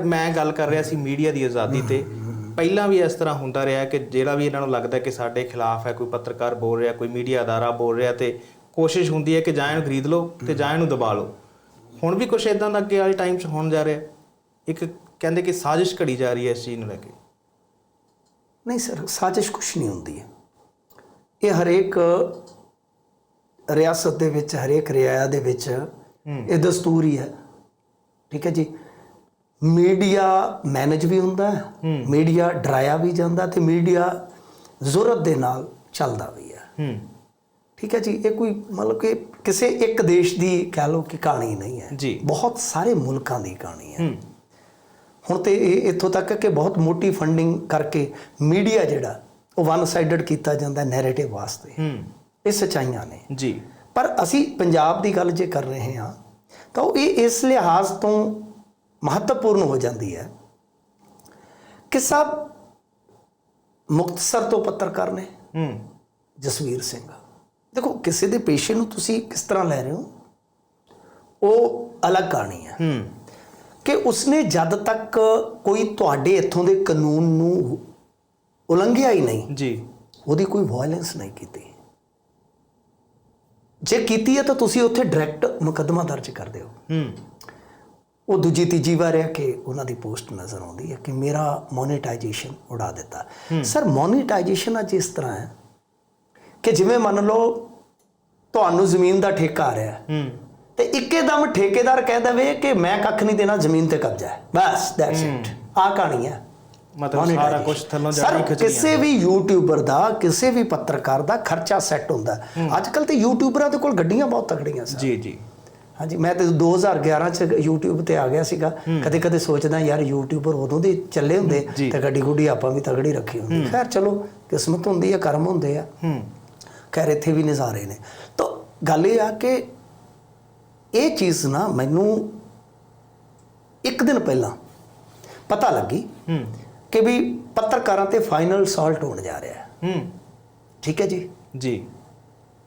ਮੈਂ ਗੱਲ ਕਰ ਰਿਹਾ ਸੀ ਮੀਡੀਆ ਦੀ ਆਜ਼ਾਦੀ ਤੇ ਪਹਿਲਾਂ ਵੀ ਇਸ ਤਰ੍ਹਾਂ ਹੁੰਦਾ ਰਿਹਾ ਕਿ ਜਿਹੜਾ ਵੀ ਇਹਨਾਂ ਨੂੰ ਲੱਗਦਾ ਕਿ ਸਾਡੇ ਖਿਲਾਫ ਹੈ ਕੋਈ ਪੱਤਰਕਾਰ ਬੋਲ ਰਿਹਾ ਕੋਈ ਮੀਡੀਆ ਅਦਾਰਾ ਬੋਲ ਰਿਹਾ ਤੇ ਕੋਸ਼ਿਸ਼ ਹੁੰਦੀ ਹੈ ਕਿ ਜਾਂ ਇਹਨੂੰ ਖਰੀਦ ਲਓ ਤੇ ਜਾਂ ਇਹਨੂੰ ਦਬਾ ਲਓ। ਹੁਣ ਵੀ ਕੁਝ ਇਦਾਂ ਦਾ ਅੱਗੇ ਵਾਲੇ ਟਾਈਮ 'ਚ ਹੋਣ ਜਾ ਰਿਹਾ ਇੱਕ ਕਹਿੰਦੇ ਕਿ ਸਾਜ਼ਿਸ਼ ਘੜੀ ਜਾ ਰਹੀ ਹੈ ਇਸ ਚੀਜ਼ ਨੂੰ ਲੈ ਕੇ। ਨਹੀਂ ਸਰ ਸਾਜ਼ਿਸ਼ ਕੁਛ ਨਹੀਂ ਹੁੰਦੀ ਹੈ। ਇਹ ਹਰੇਕ ਰਿਆਸਤ ਦੇ ਵਿੱਚ ਹਰੇਕ ਰਿਆਇਆ ਦੇ ਵਿੱਚ ਇਹ ਦਸਤੂਰ ਹੀ ਹੈ। ਠੀਕ ਹੈ ਜੀ? ਮੀਡੀਆ ਮੈਨੇਜ ਵੀ ਹੁੰਦਾ ਹੈ ਮੀਡੀਆ ਡਰਾਇਆ ਵੀ ਜਾਂਦਾ ਤੇ ਮੀਡੀਆ ਜ਼ਰੂਰਤ ਦੇ ਨਾਲ ਚੱਲਦਾ ਵੀ ਹੈ। ਠੀਕ ਹੈ ਜੀ ਇਹ ਕੋਈ ਮਤਲਬ ਕਿ ਕਿਸੇ ਇੱਕ ਦੇਸ਼ ਦੀ ਕਹਿ ਲਓ ਕਿ ਕਹਾਣੀ ਨਹੀਂ ਹੈ। ਜੀ। ਬਹੁਤ ਸਾਰੇ ਮੁਲਕਾਂ ਦੀ ਕਹਾਣੀ ਹੈ। ਹੁਣ ਤੇ ਇਹ ਇੱਥੋਂ ਤੱਕ ਕਿ ਬਹੁਤ ਮੋਟੀ ਫੰਡਿੰਗ ਕਰਕੇ ਮੀਡੀਆ ਜਿਹੜਾ ਉਹ ਵਨ ਸਾਈਡਡ ਕੀਤਾ ਜਾਂਦਾ ਨੈਰੇਟਿਵ ਵਾਸਤੇ। ਇਹ ਸਚਾਈਆਂ ਨੇ। ਜੀ। ਪਰ ਅਸੀਂ ਪੰਜਾਬ ਦੀ ਗੱਲ ਜੇ ਕਰ ਰਹੇ ਹਾਂ ਤਾਂ ਉਹ ਇਹ ਇਸ ਲਿਹਾਜ਼ ਤੋਂ ਮਹੱਤਵਪੂਰਨ ਹੋ ਜਾਂਦੀ ਹੈ ਕਿ ਸਭ ਮੁਕਤਸਰ ਤੋਂ ਪੱਤਰਕਾਰ ਨੇ। ਹੂੰ। ਜਸਵੀਰ ਸਿੰਘ। ਦੇਖੋ ਕਿਸੇ ਦੇ ਪੇਸ਼ੇ ਨੂੰ ਤੁਸੀਂ ਕਿਸ ਤਰ੍ਹਾਂ ਲੈ ਰਹੇ ਹੋ ਉਹ ਅਲੱਗ ਕਹਾਣੀ ਹੈ। ਹੂੰ। ਕਿ ਉਸਨੇ ਜਦ ਤੱਕ ਕੋਈ ਤੁਹਾਡੇ ਇੱਥੋਂ ਦੇ ਕਾਨੂੰਨ ਨੂੰ ਉਲੰਘਿਆ ਹੀ ਨਹੀਂ ਜੀ। ਉਹਦੀ ਕੋਈ ਵਾਇਲੈਂਸ ਨਹੀਂ ਕੀਤੀ। ਜੇ ਕੀਤੀ ਹੈ ਤਾਂ ਤੁਸੀਂ ਉੱਥੇ ਡਾਇਰੈਕਟ ਮੁਕੱਦਮਾ ਦਰਜ ਕਰ ਦਿਓ। ਹੂੰ। ਉਹ ਦੂਜੀ ਤੀਜੀ ਵਾਰ ਹੈ ਕਿ ਉਹਨਾਂ ਦੀ ਪੋਸਟ ਨਜ਼ਰ ਆਉਂਦੀ ਹੈ ਕਿ ਮੇਰਾ ਮੋਨੇਟਾਈਜੇਸ਼ਨ ਉਡਾ ਦਿੱਤਾ। ਸਰ ਮੋਨੇਟਾਈਜੇਸ਼ਨ ਅੱਜ ਇਸ ਤਰ੍ਹਾਂ ਹੈ ਕਿ ਜਿਵੇਂ ਮੰਨ ਲਓ ਤੁਹਾਨੂੰ ਜ਼ਮੀਨ ਦਾ ਠੇਕਾ ਆ ਰਿਹਾ ਹੈ ਤੇ ਇੱਕੇਦਮ ਠੇਕੇਦਾਰ ਕਹਿ ਦੇਵੇ ਕਿ ਮੈਂ ਕੱਖ ਨਹੀਂ ਦੇਣਾ ਜ਼ਮੀਨ ਤੇ ਕਬਜ਼ਾ ਹੈ। ਬਸ ਦੈਟਸ ਇਟ ਆ ਕਹਾਣੀ ਹੈ। ਮਤਲਬ ਸਾਰਾ ਕੁਝ ਥੱਲੋਂ ਸਰ ਜਾਣੀ ਖਿਚੜੀਆਂ ਕਿਸੇ ਵੀ ਯੂਟਿਊਬਰ ਦਾ ਕਿਸੇ ਵੀ ਪੱਤਰਕਾਰ ਦਾ ਖਰਚਾ ਸੈੱਟ ਹੁੰਦਾ। ਅੱਜ ਕੱਲ ਤੇ ਯੂਟਿਊਬਰਾਂ ਦੇ ਕੋਲ ਗੱਡੀਆਂ ਬਹੁਤ ਤਕੜੀਆਂ ਸਰ ਜੀ ਜੀ। ਹਾਂਜੀ ਮੈਂ ਤੇ 2011 ਚ YouTube ਤੇ ਆ ਗਿਆ ਸੀਗਾ। ਕਦੇ ਕਦੇ ਸੋਚਦਾ ਯਾਰ YouTuber ਉਦੋਂ ਦੇ ਚੱਲੇ ਹੁੰਦੇ। ਤੇ ਗੱਡੀ ਗੁੱਡੀ ਆਪਾਂ ਵੀ ਤਗੜੀ ਰੱਖੀ ਹੁੰਦੀ। ਖੈਰ ਚਲੋ ਕਿਸਮਤ ਹੁੰਦੀ ਹੈ ਕਰਮ ਹੁੰਦੇ ਆ। ਹੂੰ। ਖੈਰ ਇੱਥੇ ਵੀ ਨਜ਼ਾਰੇ ਨੇ। ਤਾਂ ਗੱਲ ਇਹ ਆ ਕਿ ਇਹ ਚੀਜ਼ ਨਾ ਮੈਨੂੰ ਇੱਕ ਦਿਨ ਪਹਿਲਾਂ ਪਤਾ ਲੱਗੀ ਹੂੰ। ਕਿ ਵੀ ਪੱਤਰਕਾਰਾਂ ਤੇ ਫਾਈਨਲ ਸਾਲਟ ਹੋਣ ਜਾ ਰਿਹਾ ਹੂੰ। ਠੀਕ ਹੈ ਜੀ? ਜੀ।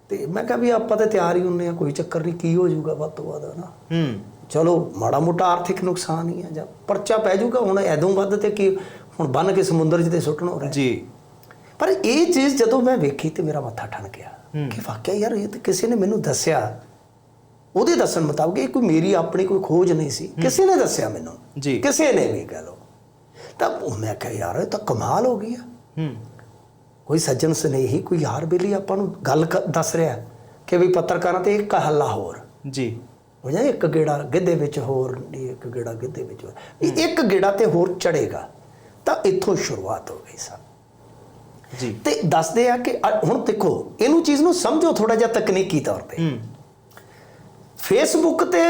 ਤੇ ਮੈਂ ਕਿਹਾ ਵੀ ਆਪਾਂ ਤੇ ਤਿਆਰ ਹੀ ਹੁੰਨੇ ਆ ਕੋਈ ਚੱਕਰ ਨਹੀਂ ਕੀ ਹੋ ਜਾਊਗਾ ਵੱਧ ਤੋਂ ਵੱਧ ਨਾ ਹੂੰ। ਚਲੋ ਮਾੜਾ ਮੋਟਾ ਆਰਥਿਕ ਨੁਕਸਾਨ ਹੀ ਆ ਜਾਂ ਪਰਚਾ ਪੈ ਜਾਊਗਾ ਹੁਣ ਐਦੋਂ ਵੱਧ ਤੇ ਕੀ ਹੁਣ ਬੰਨ ਕੇ ਸਮੁੰਦਰ 'ਚ ਤੇ ਸੁੱਟਣਾ ਹੋ। ਰਿਹਾ ਜੀ। ਪਰ ਇਹ ਚੀਜ਼ ਜਦੋਂ ਮੈਂ ਵੇਖੀ ਤੇ ਮੇਰਾ ਮੱਥਾ ਠਣ ਗਿਆ ਕਿ ਵਾਕਿਆ ਯਾਰ ਇਹ ਤੇ ਕਿਸੇ ਨੇ ਮੈਨੂੰ ਦੱਸਿਆ ਉਹਦੇ ਦੱਸਣ ਮੁਤਾਬਕ ਇਹ ਕੋਈ ਮੇਰੀ ਆਪਣੀ ਕੋਈ ਖੋਜ ਨਹੀਂ ਸੀ। ਕਿਸੇ ਨੇ ਦੱਸਿਆ ਮੈਨੂੰ। ਜੀ। ਕਿਸੇ ਨੇ ਵੀ ਕਹ ਲੋ ਤਾਂ ਉਹ ਮੈਂ ਕਿਹਾ ਯਾਰ ਇਹ ਤਾਂ ਕਮਾਲ ਹੋ ਗਈ ਆ। ਹੂੰ। ਕੋਈ ਸੱਜਣ ਸਨੇਹੀ ਕੋਈ ਯਾਰ ਬੇਲੀ ਆਪਾਂ ਨੂੰ ਗੱਲ ਦੱਸ ਰਿਹਾ ਕਿ ਵੀ ਪੱਤਰਕਾਰਾਂ ਤੇ ਇੱਕ ਹੱਲਾ ਹੋਰ। ਜੀ। ਹੋ ਜਾ ਇੱਕ ਗੇੜਾ ਗਿੱਧੇ ਵਿੱਚ ਹੋਰ ਨਹੀਂ ਇੱਕ ਗੇੜਾ ਗਿੱਧੇ ਵਿੱਚ ਹੋਰ। ਵੀ ਇੱਕ ਗੇੜਾ ਤੇ ਹੋਰ ਚੜੇਗਾ ਤਾਂ ਇੱਥੋਂ ਸ਼ੁਰੂਆਤ ਹੋ ਗਈ ਸਭ ਜੀ। ਤੇ ਦੱਸਦੇ ਆ ਕਿ ਹੁਣ ਦੇਖੋ ਇਹਨੂੰ ਚੀਜ਼ ਨੂੰ ਸਮਝੋ ਥੋੜਾ ਜਿਹਾ ਤਕਨੀਕੀ ਤੌਰ ਤੇ। ਫੇਸਬੁੱਕ ਤੇ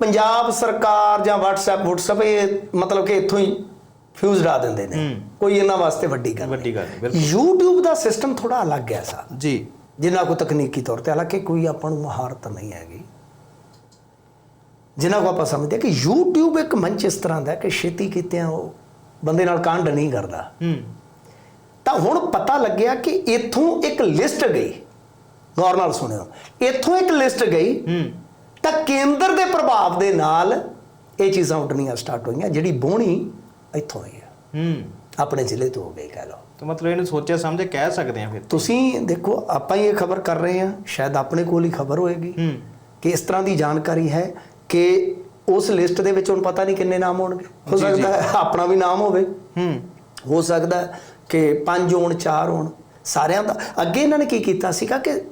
ਪੰਜਾਬ ਸਰਕਾਰ ਜਾਂ WhatsApp WhatsApp ਇਹ ਮਤਲਬ ਕਿ ਇੱਥੋਂ ਹੀ ਫਿਊਜ਼ ਡਾ ਦਿੰਦੇ ਨੇ। ਕੋਈ ਇਹਨਾਂ ਵਾਸਤੇ ਵੱਡੀ ਗੱਲ ਵੱਡੀ ਗੱਲ। YouTube ਦਾ ਸਿਸਟਮ ਥੋੜਾ ਅਲੱਗ ਹੈ ਸਾ ਜੀ। ਜਿਨ੍ਹਾਂ ਕੋ ਤਕਨੀਕੀ ਤੌਰ ਤੇ ਹਾਲਾਂਕਿ ਕੋਈ ਆਪਾਂ ਨੂੰ ਮਹਾਰਤ ਨਹੀਂ ਹੈਗੀ। ਜਿਨ੍ਹਾਂ ਕੋ ਆਪਾਂ ਸਮਝਦੇ ਕਿ YouTube ਇੱਕ ਮੰਚ ਇਸ ਤਰ੍ਹਾਂ ਦਾ ਹੈ ਕਿ ਛੇਤੀ ਕੀਤਿਆਂ ਉਹ ਬੰਦੇ ਨਾਲ ਕਾਂਡ ਨਹੀਂ ਕਰਦਾ। ਹੂੰ। ਤਾਂ ਹੁਣ ਪਤਾ ਲੱਗਿਆ ਕਿ ਇੱਥੋਂ ਇੱਕ ਲਿਸਟ ਗਈ। ਗੌਰ ਨਾਲ ਸੁਣਿਓ। ਇੱਥੋਂ ਇੱਕ ਲਿਸਟ ਗਈ। ਹੂੰ। ਤਾਂ ਕੇਂਦਰ ਦੇ ਪ੍ਰਭਾਵ ਦੇ ਨਾਲ ਇਹ ਚੀਜ਼ਾਂ ਉੱਡਣੀਆਂ ਸਟਾਰਟ ਹੋਈਆਂ। ਜਿਹੜੀ ਬੋਣੀ ਇੱਥੋਂ ਹੋਈ ਹੈ ਹੂੰ। ਆਪਣੇ ਜ਼ਿਲ੍ਹੇ ਤੋਂ ਹੋ ਗਈ ਕਹਿ ਲਓ। ਤਾਂ ਮਤਲਬ ਇਹਨੂੰ ਸੋਚਿਆ ਸਮਝੇ ਕਹਿ ਸਕਦੇ ਆ ਫਿਰ। ਤੁਸੀਂ ਦੇਖੋ ਆਪਾਂ ਹੀ ਇਹ ਖਬਰ ਕਰ ਰਹੇ ਹਾਂ ਸ਼ਾਇਦ ਆਪਣੇ ਕੋਲ ਹੀ ਖਬਰ ਹੋਏਗੀ ਹੂੰ। ਕਿ ਇਸ ਤਰ੍ਹਾਂ ਦੀ ਜਾਣਕਾਰੀ ਹੈ ਕਿ ਉਸ ਲਿਸਟ ਦੇ ਵਿੱਚ ਹੁਣ ਪਤਾ ਨਹੀਂ ਕਿੰਨੇ ਨਾਮ ਹੋਣਗੇ। ਹੋ। ਸਕਦਾ ਹੈ ਆਪਣਾ ਵੀ ਨਾਮ ਹੋਵੇ। ਹੂੰ। ਹੋ ਸਕਦਾ ਹੈ ਕਿ ਪੰਜ ਹੋਣ ਚਾਰ ਹੋਣ ਸਾਰਿਆਂ ਦਾ। ਅੱਗੇ ਇਹਨਾਂ ਨੇ ਕੀ ਕੀਤਾ ਸੀਗਾ ਕਿ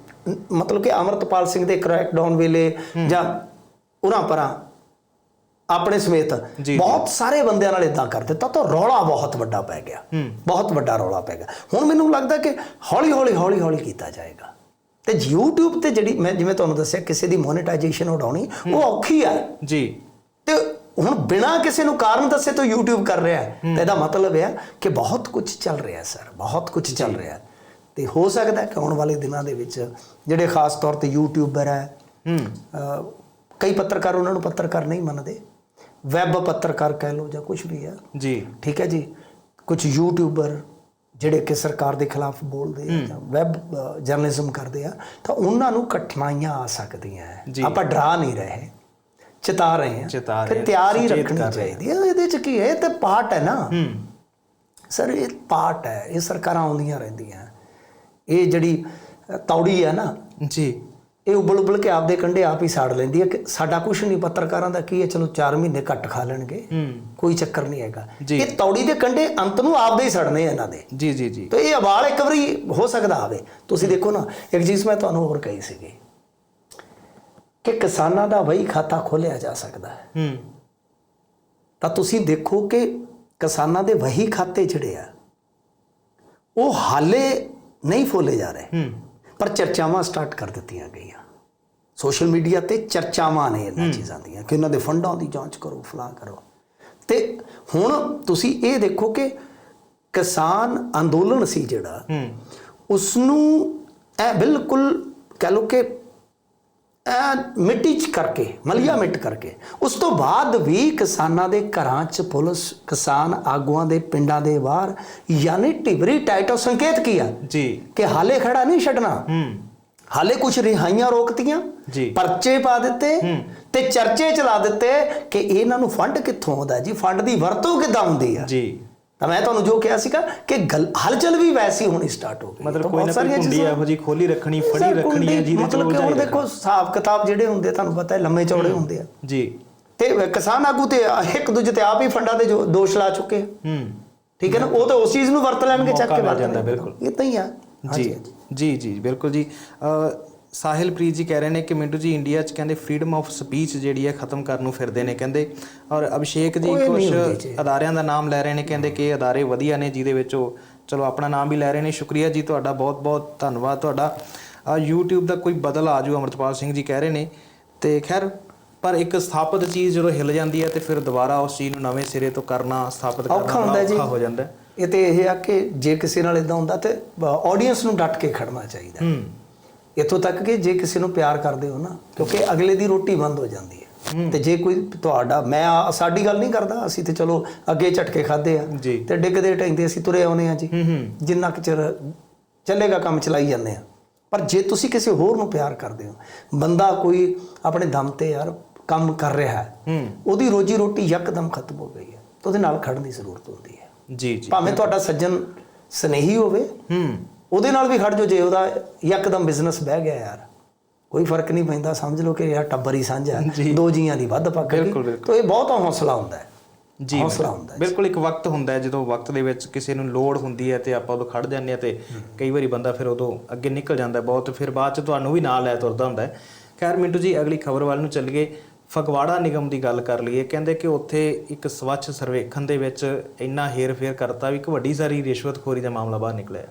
ਮਤਲਬ ਕਿ ਅਮਰਤਪਾਲ ਸਿੰਘ ਦੇ ਕ੍ਰੈਕਡਾਊਨ ਵੇਲੇ ਜਾਂ ਉਰਾਂ ਪਰਾਂ ਆਪਣੇ ਸਮੇਤ। ਬਹੁਤ ਸਾਰੇ ਬੰਦਿਆਂ ਨਾਲ ਇਦਾਂ ਕਰ ਦਿੱਤਾ ਤਾਂ ਰੌਲਾ ਬਹੁਤ ਵੱਡਾ ਪੈ ਗਿਆ। ਬਹੁਤ ਵੱਡਾ ਰੌਲਾ ਪੈ ਗਿਆ। ਹੁਣ ਮੈਨੂੰ ਲੱਗਦਾ ਕਿ ਹੌਲੀ ਹੌਲੀ ਹੌਲੀ ਹੌਲੀ ਕੀਤਾ ਜਾਏਗਾ। ਤੇ YouTube ਤੇ ਜਿਹੜੀ ਮੈਂ ਜਿਵੇਂ ਤੁਹਾਨੂੰ ਦੱਸਿਆ ਕਿਸੇ ਦੀ ਮੋਨੇਟਾਈਜੇਸ਼ਨ ਉਡਾਉਣੀ ਉਹ ਔਖੀ ਆ। ਜੀ। ਤੇ ਹੁਣ ਬਿਨਾਂ ਕਿਸੇ ਨੂੰ ਕਾਰਨ ਦੱਸੇ ਤੋਂ YouTube ਕਰ ਰਿਹਾ ਹੈ। ਤੇ ਇਹਦਾ ਮਤਲਬ ਹੈ ਕਿ ਬਹੁਤ ਕੁਝ ਚੱਲ ਰਿਹਾ ਹੈ ਸਰ। ਬਹੁਤ ਕੁਝ ਚੱਲ ਰਿਹਾ। ਹੈ ਤੇ ਹੋ ਸਕਦਾ ਕਿ ਆਉਣ ਵਾਲੇ ਦਿਨਾਂ ਦੇ ਵਿੱਚ ਜਿਹੜੇ ਖਾਸ ਤੌਰ ਤੇ YouTuber ਹੈ ਹੂੰ। ਕਈ ਪੱਤਰਕਾਰ ਉਹਨਾਂ ਨੂੰ ਪੱਤਰਕਾਰ ਨਹੀਂ ਮੰਨਦੇ। ਵੈਬ ਪੱਤਰਕਾਰ ਕਹਿ ਲਓ ਜਾਂ ਕੁਝ ਵੀ ਹੈ। ਜੀ। ਠੀਕ ਹੈ ਜੀ। ਕੁਝ ਯੂਟਿਊਬਰ ਜਿਹੜੇ ਕਿ ਸਰਕਾਰ ਦੇ ਖਿਲਾਫ ਬੋਲਦੇ ਆ ਜਾਂ ਵੈਬ ਜਰਨਲਿਜ਼ਮ ਕਰਦੇ ਆ ਤਾਂ ਉਹਨਾਂ ਨੂੰ ਕਠਿਨਾਈਆਂ ਆ ਸਕਦੀਆਂ। ਆਪਾਂ ਡਰਾ ਨਹੀਂ ਰਹੇ। ਚਿਤਾ ਰਹੇ ਹਾਂ। ਹਾਂ, ਤਿਆਰ ਰੱਖਣੀ। ਚਾਹੀਦੀ ਹੈ। ਇਹਦੇ ਚ ਕੀ ਹੈ? ਤੇ ਪਾਰਟ ਹੈ ਨਾ। ਸਰ ਇਹ ਪਾਰਟ ਹੈ। ਇਹ ਸਰਕਾਰਾਂ ਆਉਂਦੀਆਂ ਰਹਿੰਦੀਆਂ। ਇਹ ਜਿਹੜੀ ਤੌੜੀ ਹੈ ਨਾ। ਜੀ। ਇਹ ਉਬਲ ਉਬਲ ਕੇ ਆਪਦੇ ਕੰਡੇ ਆਪ ਹੀ ਸਾੜ ਲੈਂਦੀ ਹੈ ਕਿ ਸਾਡਾ ਕੁਝ ਨਹੀਂ ਪੱਤਰਕਾਰਾਂ ਦਾ ਕੀ ਹੈ? ਚਲੋ 4 ਮਹੀਨੇ ਘੱਟ ਖਾ ਲੈਣਗੇ। ਕੋਈ ਚੱਕਰ ਨਹੀਂ ਹੈਗਾ। ਇਹ ਤੌੜੀ ਦੇ ਕੰਡੇ ਅੰਤ ਨੂੰ ਆਪਦੇ ਹੀ ਸੜਨੇ ਆ ਇਹਨਾਂ ਦੇ। ਜੀ ਜੀ ਜੀ। ਤੇ ਇਹ ਅਵਾਲ ਇੱਕ ਵਾਰੀ ਹੋ ਸਕਦਾ ਆਵੇ। ਤੁਸੀਂ ਦੇਖੋ ਨਾ ਇੱਕ ਚੀਜ਼ ਮੈਂ ਤੁਹਾਨੂੰ ਹੋਰ ਕਹੀ ਸੀਗੀ ਕਿ ਕਿਸਾਨਾਂ ਦਾ ਵਹੀ ਖਾਤਾ ਖੋਲਿਆ ਜਾ ਸਕਦਾ ਹੈ। ਹੂੰ। ਤਾਂ ਤੁਸੀਂ ਦੇਖੋ ਕਿ ਕਿਸਾਨਾਂ ਦੇ ਵਹੀ ਖਾਤੇ ਜਿਹੜੇ ਆ ਉਹ ਹਾਲੇ ਨਹੀਂ ਫੋਲੇ ਜਾ ਰਹੇ। ਹੂੰ। ਪਰ ਚਰਚਾਵਾਂ ਸਟਾਰਟ ਕਰ ਦਿੱਤੀਆਂ ਗਈਆਂ। ਸੋਸ਼ਲ ਮੀਡੀਆ ਤੇ ਚਰਚਾਵਾਂ ਨੇ ਇਹਨਾਂ ਚੀਜ਼ਾਂ ਦੀਆਂ ਕਿ ਉਹਨਾਂ ਦੇ ਫੰਡਾਂ ਦੀ ਜਾਂਚ ਕਰੋ ਫਲਾਂ ਕਰੋ। ਤੇ ਹੁਣ ਤੁਸੀਂ ਇਹ ਦੇਖੋ ਕਿ ਕਿਸਾਨ ਅੰਦੋਲਨ ਸੀ ਜਿਹੜਾ ਉਸ ਨੂੰ ਇਹ ਬਿਲਕੁਲ ਕਹ ਲੋ ਕਿ ਮਿੱਟੀ ਚ ਕਰਕੇ ਮਲੀਆ ਮਿੱਟ ਕਰਕੇ। ਉਸ ਤੋਂ ਬਾਅਦ ਵੀ ਕਿਸਾਨਾਂ ਦੇ ਘਰਾਂ ਚ ਪੁਲਿਸ ਕਿਸਾਨ ਆਗੂਆਂ ਦੇ ਪਿੰਡਾਂ ਦੇ ਬਾਹਰ ਯਾਨੀ ਟਿਵਰੀ ਟਾਈਟੋ ਸੰਕੇਤ ਕੀਆ ਜੀ। ਕਿ ਹਾਲੇ ਖੜਾ ਨਹੀਂ ਛੱਡਣਾ। ਹੂੰ। ਹਾਲੇ ਕੁਝ ਰਿਹਾਈਆਂ ਰੋਕਤੀਆਂ ਜੀ। ਪਰਚੇ ਪਾ ਦਿੱਤੇ ਤੇ ਚਰਚੇ ਚਲਾ ਦਿੱਤੇ ਕਿ ਇਹਨਾਂ ਨੂੰ ਫੰਡ ਕਿੱਥੋਂ ਆਉਂਦਾ ਜੀ? ਫੰਡ ਦੀ ਵਰਤੋਂ ਕਿੱਦਾਂ ਹੁੰਦੀ ਆ? ਜੀ। ਤਾਂ ਮੈਂ ਤੁਹਾਨੂੰ ਜੋ ਕਿਹਾ ਸੀਗਾ ਕਿ ਹਲਚਲ ਵੀ ਵੈਸੀ ਹੋਣੀ ਸਟਾਰਟ ਹੋ ਗਈ। ਮਤਲਬ ਤਾਂ ਕੋਈ ਨਾ ਕੋਈ ਕੁੰਡੀ ਇਹੋ ਜੀ ਖੋਲੀ ਰੱਖਣੀ ਫੜੀ ਰੱਖਣੀ ਹੈ ਜਿਹਦੇ ਚ ਮਤਲਬ ਕਿ ਹੁਣ ਉਲਝਾਈ ਦੇਖੋ ਹਿਸਾਬ ਕਿਤਾਬ ਜਿਹੜੇ ਹੁੰਦੇ ਤੁਹਾਨੂੰ ਪਤਾ ਹੈ ਲੰਮੇ ਚੌੜੇ ਹੁੰਦੇ ਆ। ਜੀ। ਤੇ ਕਿਸਾਨ ਆਗੂ ਤੇ ਇੱਕ ਦੂਜੇ ਤੇ ਆਪ ਹੀ ਫੰਡਾਂ ਦੇ ਜੋ ਦੋਸ਼ ਲਾ ਚੁੱਕੇ ਹੂੰ। ਠੀਕ ਹੈ ਨਾ? ਉਹ ਤਾਂ ਉਸ ਚੀਜ਼ ਨੂੰ ਵਰਤ ਲੈਣਗੇ ਚੱਕ ਕੇ ਵਰਤ ਜਾਂਦਾ। ਬਿਲਕੁਲ। ਇਦਾਂ ਹੀ ਆ। ਜੀ ਜੀ ਜੀ ਬਿਲਕੁਲ ਜੀ। ਸਾਹਿਲ ਪ੍ਰੀਤ ਜੀ ਕਹਿ ਰਹੇ ਨੇ ਕਿ ਮਿੰਟੂ ਜੀ ਇੰਡੀਆ 'ਚ ਕਹਿੰਦੇ ਫਰੀडम ਆਫ ਸਪੀਚ ਜਿਹੜੀ ਹੈ ਖਤਮ ਕਰਨ ਨੂੰ ਫਿਰਦੇ ਨੇ ਕਹਿੰਦੇ। ਔਰ ਅਭਿਸ਼ੇਕ ਜੀ ਕੁਝ ਅਦਾਰਿਆਂ ਦਾ ਨਾਮ ਲੈ ਰਹੇ ਨੇ ਕਹਿੰਦੇ ਕਿ ਇਹ ਅਦਾਰੇ ਵਧੀਆ ਨੇ ਜਿਹਦੇ ਵਿੱਚ ਉਹ ਚਲੋ ਆਪਣਾ ਨਾਮ ਵੀ ਲੈ ਰਹੇ ਨੇ। ਸ਼ੁਕਰੀਆ ਜੀ ਤੁਹਾਡਾ ਬਹੁਤ ਬਹੁਤ ਧੰਨਵਾਦ ਤੁਹਾਡਾ। YouTube ਦਾ ਕੋਈ ਬਦਲ ਆ ਜੂ ਅਮਰਤਪਾਲ ਸਿੰਘ ਜੀ ਕਹਿ ਰਹੇ ਨੇ। ਤੇ ਖੈਰ ਪਰ ਇੱਕ ਸਥਾਪਿਤ ਚੀਜ਼ ਜਦੋਂ ਹਿਲ ਜਾਂਦੀ ਹੈ ਤੇ ਫਿਰ ਦੁਬਾਰਾ ਉਸ ਚੀਜ਼ ਨੂੰ ਨਵੇਂ ਸਿਰੇ ਤੋਂ ਕਰਨਾ ਸਥਾਪਿਤ ਕਰਨਾ ਔਖਾ ਹੋ ਜਾਂਦਾ ਇਹ ਤੇ ਇਹ ਆ ਕਿ ਜੇ ਕਿਸੇ ਨਾਲ ਇਦਾਂ ਹੁੰਦਾ ਤੇ ਆਡੀਅנס ਨੂੰ ਡਟ ਕੇ ਖੜਨਾ ਚਾਹੀਦਾ ਇੱਥੋਂ ਤੱਕ ਕਿ ਜੇ ਕਿਸੇ ਨੂੰ ਪਿਆਰ ਕਰਦੇ ਹੋ ਨਾ ਕਿਉਂਕਿ ਅਗਲੇ ਦੀ ਰੋਟੀ ਬੰਦ ਹੋ ਜਾਂਦੀ ਹੈ। ਤੇ ਜੇ ਕੋਈ ਤੁਹਾਡਾ ਮੈਂ ਸਾਡੀ ਗੱਲ ਨਹੀਂ ਕਰਦਾ ਅਸੀਂ ਤੇ ਚਲੋ ਅੱਗੇ ਝਟਕੇ ਖਾਦੇ ਆ। ਤੇ ਡਿੱਗਦੇ ਢੈਂਦੇ ਅਸੀਂ ਤੁਰੇ ਆਉਨੇ ਆ ਜੀ। ਜਿੰਨਾ ਕੁ ਚਿਰ ਚੱਲੇਗਾ ਕੰਮ ਚਲਾਈ ਜਾਂਦੇ ਆ ਪਰ ਜੇ ਤੁਸੀਂ ਕਿਸੇ ਹੋਰ ਨੂੰ ਪਿਆਰ ਕਰਦੇ ਹੋ ਬੰਦਾ ਕੋਈ ਆਪਣੇ ਦਮ ਤੇ ਯਾਰ ਕੰਮ ਕਰ ਰਿਹਾ ਹੈ ਹੂੰ। ਉਹਦੀ ਰੋਜੀ ਰੋਟੀ ਯਕਦਮ ਖਤਮ ਹੋ ਗਈ ਹੈ। ਤਾਂ ਉਹਦੇ ਨਾਲ ਖੜਨ ਦੀ ਜ਼ਰੂਰਤ ਹੁੰਦੀ ਹੈ। ਜੀ ਜੀ ਭਾਵੇਂ ਤੁਹਾਡਾ ਸੱਜਣ ਸਨੇਹੀ ਹੋਵੇ। ਹੂੰ। ਉਹਦੇ ਨਾਲ ਵੀ ਖੜ ਜਾਓ ਜੇ ਉਹਦਾ ਯਕਦਮ ਬਿਜ਼ਨਸ ਬਹਿ ਗਿਆ ਯਾਰ। ਕੋਈ ਫ਼ਰਕ ਨਹੀਂ ਪੈਂਦਾ ਸਮਝ ਲਓ ਕਿ ਯਾਰ ਟੱਬਰ ਹੀ ਸਾਂਝਾ। ਜੀ। ਦੋ ਜੀਆਂ ਦੀ ਵੱਧ ਪੱਕ ਗਈ। ਤਾਂ ਇਹ ਬਹੁਤ ਹੌਸਲਾ ਹੁੰਦਾ ਹੈ। ਜੀ ਹੌਸਲਾ। ਹੁੰਦਾ ਹੈ। ਬਿਲਕੁਲ ਇੱਕ ਵਕਤ ਹੁੰਦਾ ਹੈ ਜਦੋਂ ਵਕਤ ਦੇ ਵਿੱਚ ਕਿਸੇ ਨੂੰ ਲੋੜ ਹੁੰਦੀ ਹੈ ਤੇ ਆਪਾਂ ਉਦੋਂ ਖੜ ਜਾਂਦੇ ਆ ਤੇ ਕਈ ਵਾਰੀ ਬੰਦਾ ਫਿਰ ਉਦੋਂ ਅੱਗੇ ਨਿਕਲ ਜਾਂਦਾ ਹੈ ਬਹੁਤ ਫਿਰ ਬਾਅਦ ਚ ਤੁਹਾਨੂੰ ਵੀ ਨਾਲ ਲੈ ਤੁਰਦਾ ਹੁੰਦਾ ਹੈ। ਖੈਰ ਮਿੰਟੂ ਜੀ ਅਗਲੀ ਖਬਰ ਵੱਲ ਨੂੰ ਚੱਲੀਏ। ਫਗਵਾੜਾ ਨਿਗਮ ਦੀ ਗੱਲ ਕਰ ਲਈਏ। ਕਹਿੰਦੇ ਕਿ ਉੱਥੇ ਇੱਕ ਸਵੱਛ ਸਰਵੇਖਣ ਦੇ ਵਿੱਚ ਇੰਨਾ ਹੇਰ ਫੇਰ ਕਰਤਾ ਵੀ ਇੱਕ ਵੱਡੀ ਸਾਰੀ ਰਿਸ਼ਵਤਖੋਰੀ ਦਾ ਮਾਮਲਾ ਬਾਹਰ ਨਿਕਲਿਆ